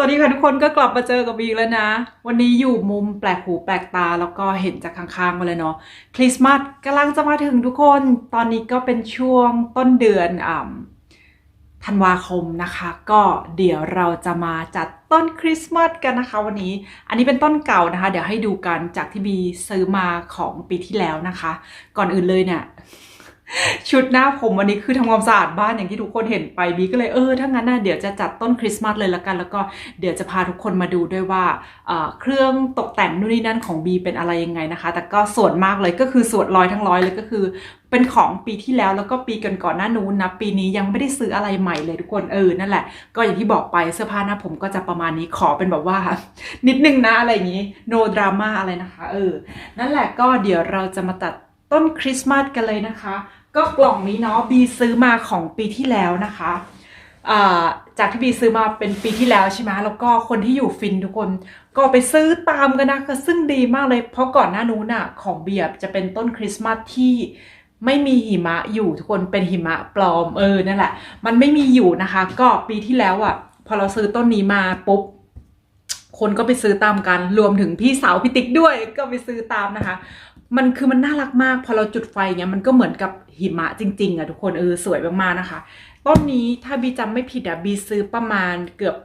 สวัสดีค่ะทุกคนก็กลับมาเจอกับบีอีกแล้วนะ วันนี้อยู่มุมแปลกหูแปลกตาแล้วก็เห็นจากข้างๆมาเลยเนาะคริสต์มาสกำลังจะมาถึงทุกคนตอนนี้ก็เป็นช่วงต้นเดือนอ่ำธันวาคมนะคะ ก็เดี๋ยวเราจะมาจัดต้นคริสต์มาสกันนะคะ วันนี้อันนี้เป็นต้นเก่านะคะ เดี๋ยวให้ดูกันจากที่บีซื้อมาของปีที่แล้วนะคะ ก่อนอื่นเลยเนี่ย ชุดหน้าผมวันนี้คือทำความสะอาดบ้านอย่างที่ทุกคนเห็นไปบีก็เลยเออถ้างั้นน่ะเดี๋ยวจะจัดต้นคริสต์มาสเลยละกัน แล้วก็เดี๋ยวจะพาทุกคนมาดูด้วยว่าเออเครื่องตกแต่งนู่นนี่นั่นของบีเป็นอะไรยังไงนะคะ แต่ก็ส่วนมากเลยก็คือส่วนร้อยทั้งร้อยเลยก็คือ เป็นของปีที่แล้วแล้วก็ปีก่อนๆหน้านู้นนะปีนี้ยังไม่ได้ซื้ออะไรใหม่เลยทุกคนเออนั่นแหละ ก็อย่างที่บอกไปเสื้อผ้าหน้าผมก็จะประมาณนี้ขอเป็นแบบว่า นิดนึงนะอะไรอย่างนี้ no drama อะไรนะคะเออนั่นแหละก็เดี๋ยวเราจะมาตัดต้นคริสต์มาสกันเลยนะคะ ก็กล่องนี้เนาะบีซื้อมาของปีที่แล้วนะคะจากที่บีซื้อมาเป็นปีที่แล้วใช่ไหมแล้วก็คนที่อยู่ฟินทุกคนก็ไปซื้อตามกันนะก็ซึ่งดีมากเลย เพราะก่อนหน้านู้นอะของเบียบจะเป็นต้นคริสต์มาสที่ไม่มีหิมะอยู่ทุกคนเป็นหิมะปลอมเออนั่นแหละ มันไม่มีอยู่นะคะ ก็ปีที่แล้วอะพอเราซื้อต้นนี้มาปุ๊บ คนก็ไปซื้อตามกัน รวมถึงพี่สาวพี่ติ๊กด้วยก็ไปซื้อตามนะคะ มันคือมันน่ารักมาก พอเราจุดไฟเงี้ยมันก็เหมือนกับหิมะจริง ๆอะทุกคนเออสวยมากๆนะคะต้นนี้ถ้าบีจำไม่ผิดอะบีซื้อประมาณเกือบ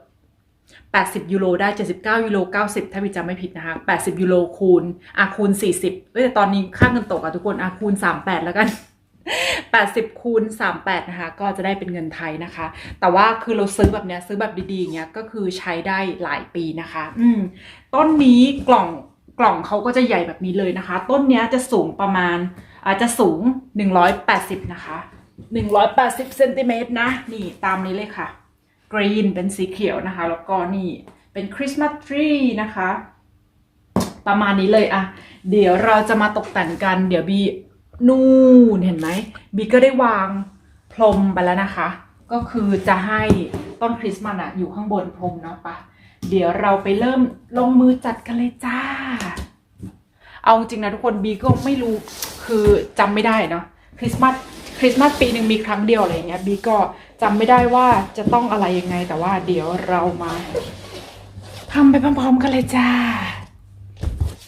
80 ยูโรได้ 79 ยูโร 90 ถ้าบีจำไม่ผิดนะคะ 80 ยูโรคูณอะคูณ 40เอ้ยแต่ตอนนี้ค่าเงินตกอะทุกคนอะคูณ 38 แล้วกัน 80 คูณ 38 นะคะ ก็จะได้เป็นเงินไทยนะคะ แต่ว่าคือเราซื้อแบบเนี้ยซื้อแบบดีๆเงี้ยก็คือใช้ได้หลายปีนะคะ อืมต้นนี้กล่องกล่องเขาก็จะใหญ่แบบนี้เลยนะคะ ต้นเนี้ยจะสูงประมาณอาจจะสูง 180 นะคะ 180เซนติเมตรนะ นี่ตามนี้เลยค่ะ กรีนเป็นสีเขียวนะคะ แล้วก็นี่เป็นคริสต์มาสทรีนะคะ ประมาณนี้เลยอะเดี๋ยวเราจะมาตกแต่งกัน เดี๋ยวบี นู่นเห็นไหมบีก็ได้วางพรมไปแล้วนะคะ ก็คือจะให้ต้นคริสต์มาสอะอยู่ข้างบนพรมเนาะปะเดี๋ยวเราไปเริ่มลงมือจัดกันเลยจ้า เอาจริงนะทุกคนบีก็ไม่รู้คือจำไม่ได้เนาะคริสต์มาสคริสต์มาสปีหนึ่งมีครั้งเดียวอะไรเงี้ยบีก็จำไม่ได้ว่าจะต้องอะไรยังไงแต่ว่าเดี๋ยวเรามาทำไปพร้อมๆกันเลยจ้า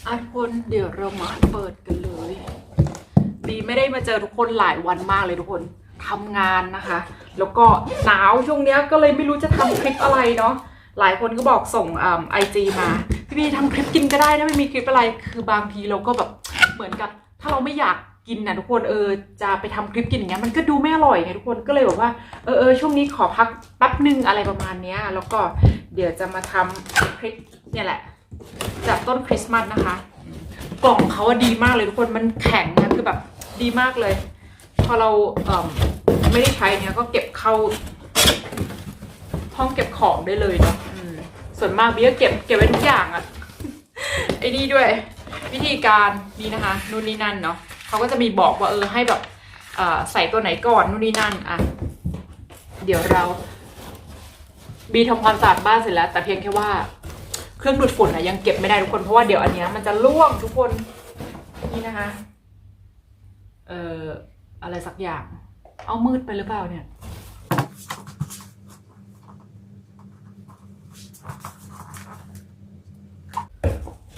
อะทุกคนเดี๋ยวเรามาเปิดกันเลย บีไม่ได้มาเจอทุกคนหลายวันมากเลยทุกคนทำงานนะคะ แล้วก็หนาวช่วงเนี้ยก็เลยไม่รู้จะทำคลิปอะไรเนาะหลายคนก็บอกส่งไอจีมา พี่บีทำคลิปกินก็ได้นะไม่มีคลิปอะไร คือบางทีเราก็แบบเหมือนกับ ถ้าเราไม่อยากกินนะทุกคนเออจะไปทำคลิปกินอย่างเงี้ยมันก็ดูไม่อร่อยไงทุกคนก็เลยบอกว่าเออเออช่วงนี้ขอพักแป๊บนึงอะไรประมาณเนี้ยแล้วก็เดี๋ยวจะมาทำคลิปเนี่ยแหละจากต้นคริสต์มาสนะคะ กล่องเขาดีมากเลยทุกคนมันแข็งนะคือแบบ ดีมากเลย พอเราเไม่ได้ใช้เนี้ยก็เก็บเข้า ห้องเก็บของได้เลยเนาะส่วนมากเบี้ยเก็บเก็บไว้ทุกอย่างอะไอ้นี่ด้วย วิธีการนี่นะคะนู่นนี่นั่นเนาะเขาก็จะมีบอกว่าเออให้แบบใส่ตัวไหนก่อนนู่นนี่นั่นอะเดี๋ยวเรา บีทำความสะอาดบ้านเสร็จแล้ว แต่เพียงแค่ว่า เครื่องดูดฝุ่นอะยังเก็บไม่ได้ทุกคนเพราะว่าเดี๋ยวอันเนี้ยมันจะร่วงทุกคนนี่นะคะ เอ่ออะไรสักอย่าง เอามืดไปหรือเปล่าเนี่ย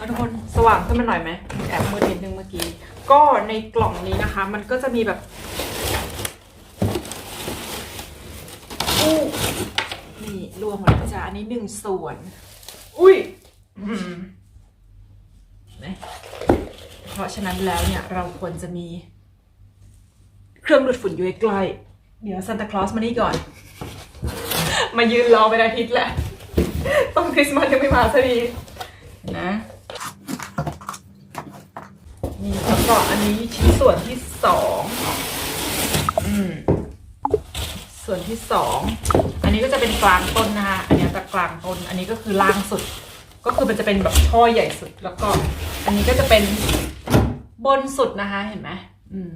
ทุกคนสว่างขึ้นมาหน่อยไหมแอบมืดนิดนึงเมื่อกี้ ก็ในกล่องนี้นะคะ มันก็จะมีแบบอู้นี่รวมหมดจ้ะอันนี้หนึ่งส่วน อุ้ยนะเพราะฉะนั้นแล้วเนี่ยเราควรจะมี เครื่องดูดฝุ่นอยู่ใกล้เดี๋ยวซานตาคลอสมานี่ก่อน มายืนรอเป็นอาทิตย์แหละ ต้นคริสต์มาสยังไม่มาสักทีนะนี่แล้วก็อันนี้ชิ้นส่วนที่สองอืมส่วนที่สองอันนี้ก็จะเป็นกลางต้นนะคะอันนี้จะกลางต้น อันนี้ก็คือล่างสุด ก็คือมันจะเป็นแบบช่อใหญ่สุด แล้วก็ อันนี้ก็จะเป็นบนสุดนะคะ เห็นไหมอืม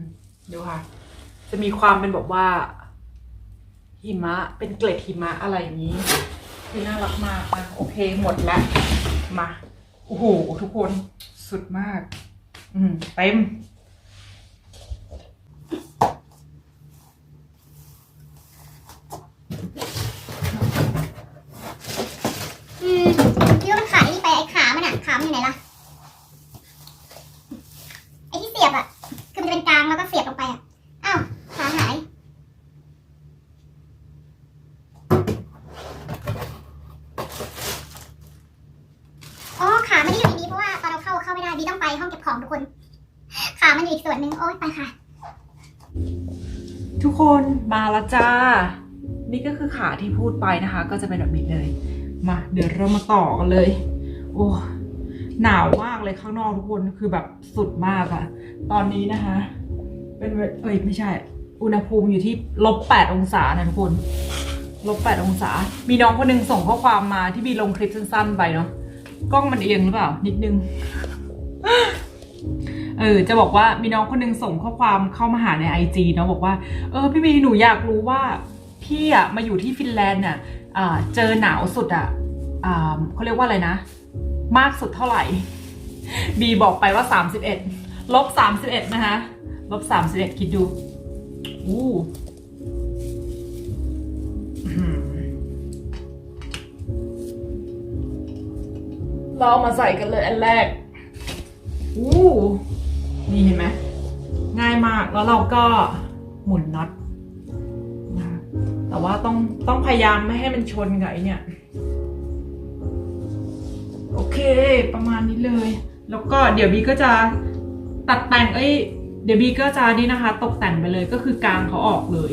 ดูค่ะ จะมีความเป็นแบบว่า หิมะเป็นเกล็ดหิมะอะไรอย่างนี้คือน่ารักมากนะโอเคหมดแล้วมาโอ้โหทุกคนสุดมาก อืมเต็ม อื บีต้องไปห้องเก็บ ของทุกคนค่ะมันอีกส่วนหนึ่งโอ๊ยไปค่ะ ทุกคนมาล้วจ้า นี่ก็คือขาที่พูดไปนะคะ ก็จะเป็นแบบนี้เลย มาเดี๋ยวเรามาต่อกันเลย โอ้หนาวมากเลยข้างนอกทุกคนคือแบบสุดมากอะตอนนี้นะคะ เป็นเอ้ยไม่ใช่ อุณหภูมิอยู่ที่ลบแปดองศานะทุกคนลบแปดองศา มีน้องคนหนึงส่งข้อความมาที่บีลงคลิปสั้นๆไปเนาะกล้องมันเอียงหรือเปล่า นิดนึง เออจะบอกว่ามีน้องคนหนึงส่งข้อความเข้ามาหาในไอจีเนาะบอกว่า เออ พี่บีหนูอยากรู้ว่าพี่อะมาอยู่ที่ฟินแลนด์น่ะอ่าเจอหนาวสุดอะอ่าเขาเรียกว่าอะไรนะ มากสุดเท่าไหร่ บีบอกไปว่า 31ลบ31 นะคะลบ31 คิดดูอู้เรามาใส่กันเลยอันแรกอู้ นี่เห็นไหมง่ายมากแล้วเราก็หมุนน็อตนะแต่ว่าต้องต้องพยายามไม่ให้มันชนกับไอเนี่ย โอเค ประมาณนี้เลย แล้วก็เดี๋ยวบีก็จะตัดแต่งเอ้ยเดี๋ยวบีก็จะนี่นะคะ ตกแต่งไปเลยก็คือกางเขาออกเลย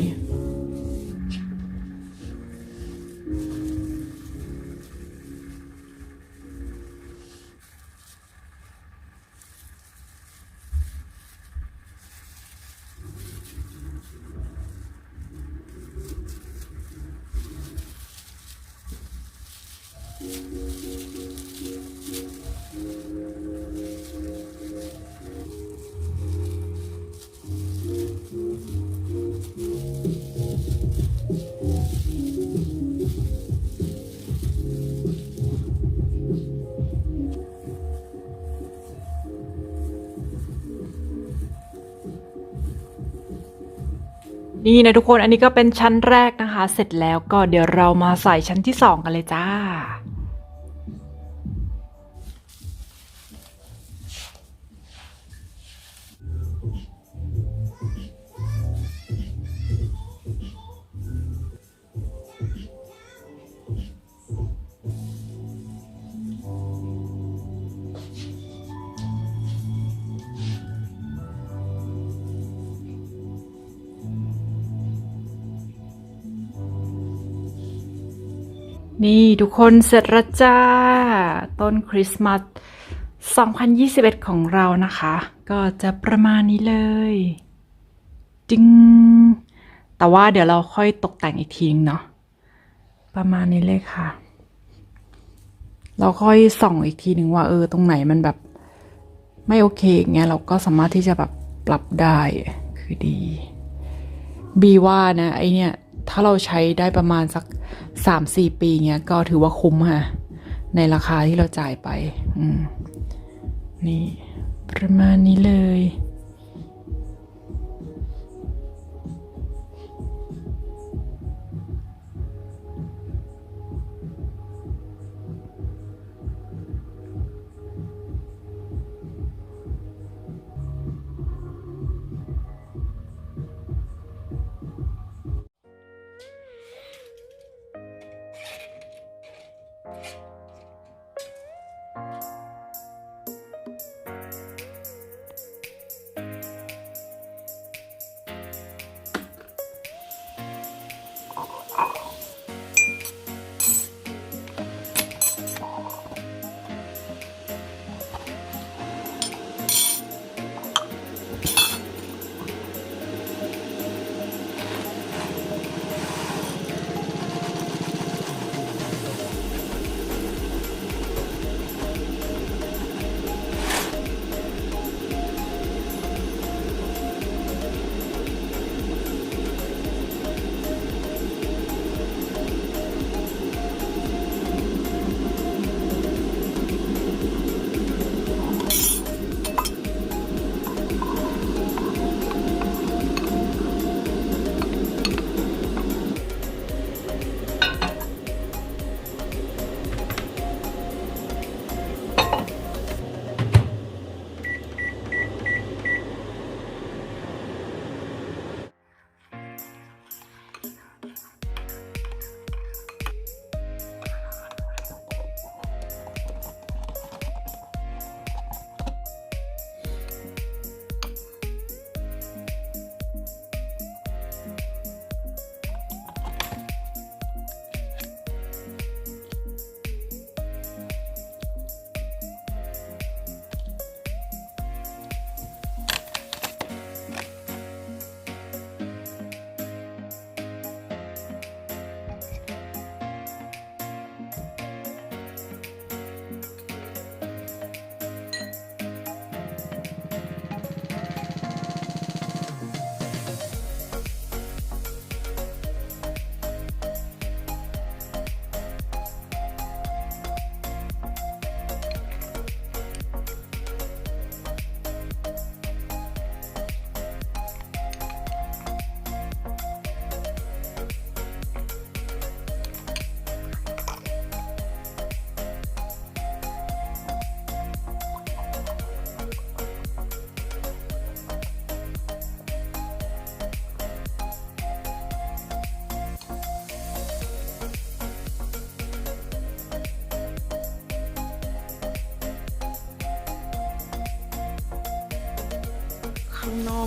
นี่นะทุกคนอันนี้ก็เป็นชั้นแรกนะคะ เสร็จแล้วก็เดี๋ยวเรามาใส่ชั้นที่สองกันเลยจ้า นี่ทุกคนเสร็จแล้วจ้า ต้นคริสต์มาส2021 ของเรานะคะ ก็จะประมาณนี้เลยจริงแต่ว่าเดี๋ยวเราค่อยตกแต่งอีกทีนึงเนาะประมาณนี้เลยค่ะ เราค่อยส่องอีกทีหนึ่งว่า เออ ตรงไหนมันแบบ ไม่โอเคอย่างเงี้ยเราก็สามารถที่จะแบบปรับได้คือดี บีว่านะไอเนี่ยถ้าเราใช้ได้ประมาณสัก สามสี่ปีเงี้ยก็ถือว่าคุ้มค่ะ ในราคาที่เราจ่ายไป อืม นี่ ประมาณนี้เลย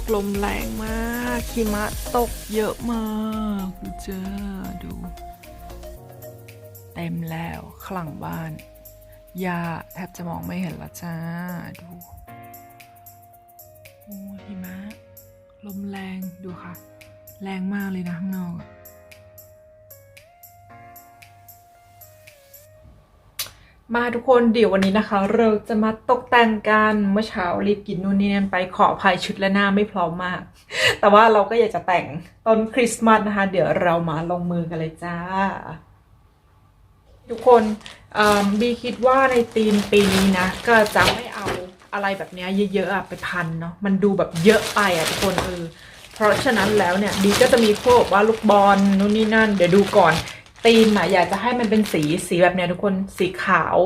กลมแรงมากหิมะตกเยอะมากดูเจ้าดู เต็มแล้วข้างหลังบ้านยาแทบจะมองไม่เห็นละจ้าดูโอ้หิมะลมแรงดูค่ะ แรงมากเลยนะข้างนอกอะ มาทุกคนเดี๋ยววันนี้นะคะ เราจะมาตกแต่งกันเมื่อเช้ารีบกินนู่นนี่นั่นไปขออภัยชุดและหน้าไม่พร้อมมาก แต่ว่าเราก็อยากจะแต่งต้นคริสต์มาสนะคะ เดี๋ยวเรามาลงมือกันเลยจ้า ทุกคนบีคิดว่าในธีมปีนี้นะ ก็จะไม่เอาอะไรแบบนี้เยอะๆไปพันเนาะมันดูแบบเยอะไปอะทุกคนเออเพราะฉะนั้นแล้วเนี่ยบีก็จะมีพวกว่าลูกบอลนู่นนี่นั่น เดี๋ยวดูก่อน ธีมอะอยากจะให้มันเป็นสีสีแบบเนี้ยทุกคนสีขาว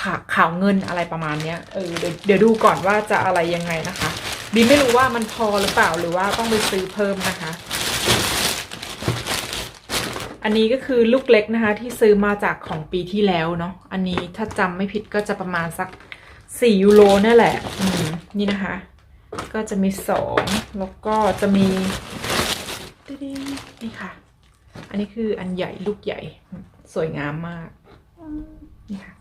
ขาวขาวเงินอะไรประมาณเนี้ยเออเดี๋ยวเดี๋ยวดูก่อนว่าจะอะไรยังไงนะคะบีไม่รู้ว่ามันพอหรือเปล่าหรือว่าต้องไปซื้อเพิ่มนะคะ อันนี้ก็คือลูกเล็กนะคะ ที่ซื้อมาจากของปีที่แล้วเนาะอันนี้ถ้าจำไม่ผิดก็จะประมาณสักสี่ยูโรนั่นแหละ อืมนี่นะคะ ก็จะมีสองแล้วก็จะมีติ๊ดๆนี่ค่ะ อันนี้คืออันใหญ่ลูกใหญ่สวยงามมากนี่ค่ะ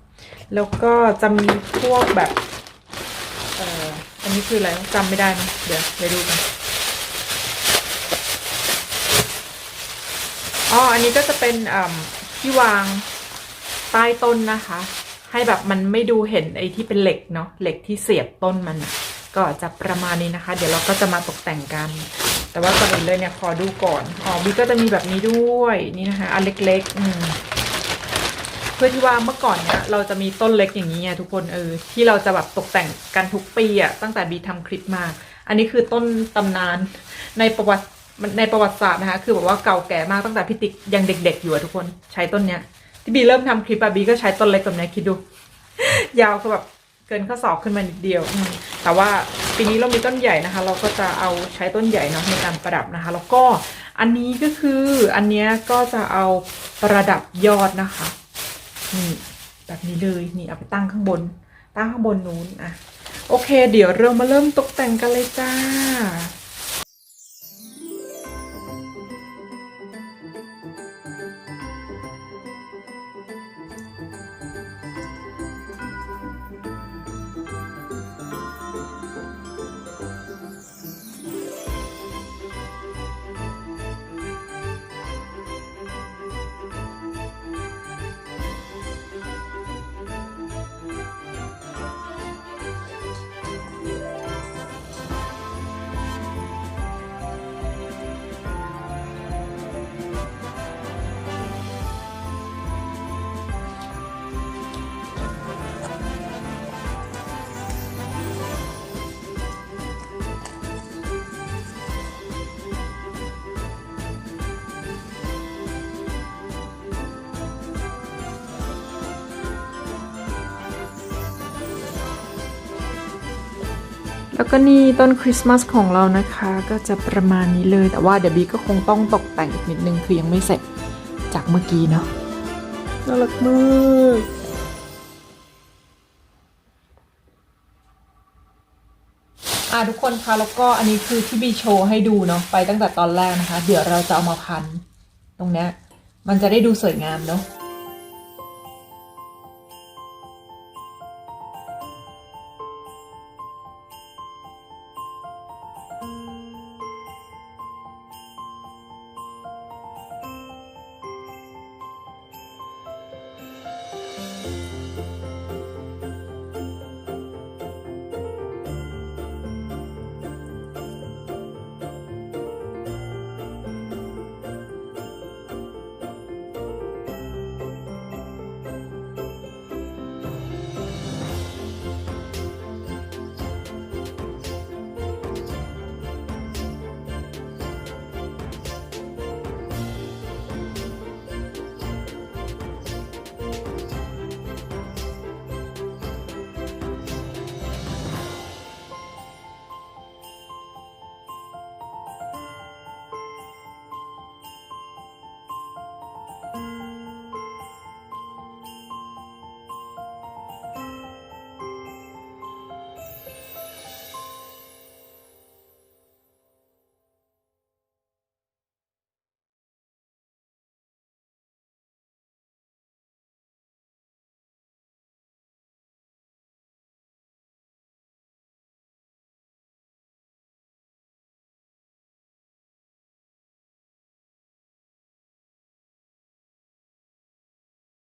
แล้วก็จะมีพวกแบบเอ่ออันนี้คืออะไรจำไม่ได้นะเดี๋ยวไปดูกันอ๋ออันนี้ก็จะเป็นอ่ที่วางใต้ต้นนะคะ ให้แบบมันไม่ดูเห็นไอ้ที่เป็นเหล็กเนาะเหล็กที่เสียบต้นมันก็จะประมาณนี้นะคะ เดี๋ยวเราก็จะมาตกแต่งกัน แต่ว่าก่อนอื่นเลยเนี่ยขอดูก่อน อ๋อบีก็จะมีแบบนี้ด้วยนี่นะคะอันเล็กๆอืมเพื่อที่ว่าเมื่อก่อนเนี่ยเราจะมีต้นเล็กอย่างนี้ไงทุกคนเออที่เราจะแบบตกแต่งกันทุกปีอะตั้งแต่บีทำคลิปมา อันนี้คือต้นตำนานในประวัติในประวัติศาสตร์นะคะ คือแบบว่าเก่าแก่มากตั้งแต่พี่ติ๊กยังเด็ก ๆ อยู่อะทุกคนใช้ต้นเนี้ยที่บีเริ่มทำคลิปอะบีก็ใช้ต้นเล็กแบบนี้คิดดู ยาวคือแบบ เกินข้อศอกขึ้นมานิดเดียว แต่ว่าปีนี้เรามีต้นใหญ่นะคะ เราก็จะเอาใช้ต้นใหญ่เนาะในการประดับนะคะ แล้วก็อันนี้ก็คืออันเนี้ยก็จะเอาประดับยอดนะคะนี่แบบนี้เลยนี่เอาไปตั้งข้างบน ตั้งข้างบนนู้นอะโอเค เดี๋ยวเรามาเริ่มตกแต่งกันเลยจ้า แล้วก็นี่ต้นคริสต์มาสของเรานะคะ ก็จะประมาณนี้เลยแต่ว่าเดี๋ยวบีก็คงต้องตกแต่งอีกนิดนึงคือยังไม่เสร็จจากเมื่อกี้เนาะน่ารักมากอะทุกคนคะแล้วก็อันนี้คือที่บีโชว์ให้ดูเนาะไปตั้งแต่ตอนแรกนะคะ เดี๋ยวเราจะเอามาพัน ตรงเนี้ยมันจะได้ดูสวยงามเนาะ